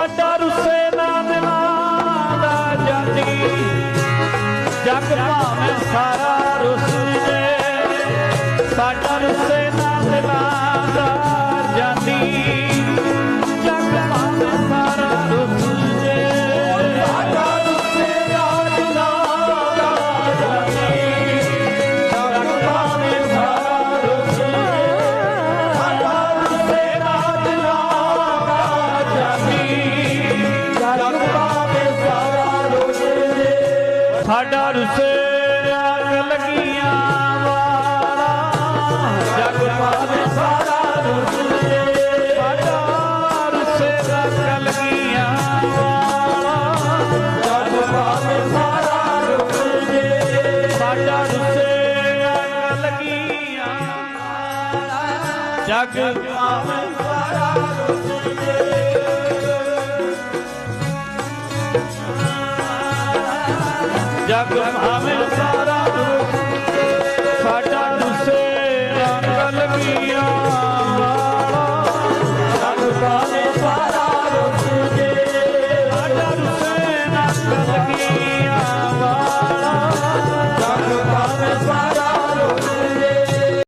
ਸਾਡਾ ਰੁੱਸੇ ਨਾ ਦਿਲਾਂ ਦਾ ਜਾਨੀ। ਜਗ ਭਾਵੇਂ ਸਾਰਾ ਰੁੱਸ ਜੇ, ਸਾਡਾ ਰੁੱਸੇ ਨਾ ਦਿਲਾਂ ਸਾਡਾ ਰੁੱਸੇ ਅੱਗ ਲੱਗੀਆਂ ਵਾਲਾ। ਜਗ ਪਾਵੇ ਸਾਰਾ ਰੁੱਸ। ਸਾਡਾ ਰੁੱਸੇ ਅੱਗ ਲੱਗੀਆਂ ਵਾਲਾ। ਜਗ ਪਾਵੇ ਸਾਰਾ ਰੁੱਸ। ਸਾਡਾ ਰੁੱਸੇ ਅੱਗ ਲੱਗੀਆਂ ਵਾਲਾ। ਜਗ ਪਾਵੇ ਸਾਰਾ ਸਾਰਾ। ਸਾਡਾ ਦੁਸੇ ਰੰਗ ਲਗੀਆਂ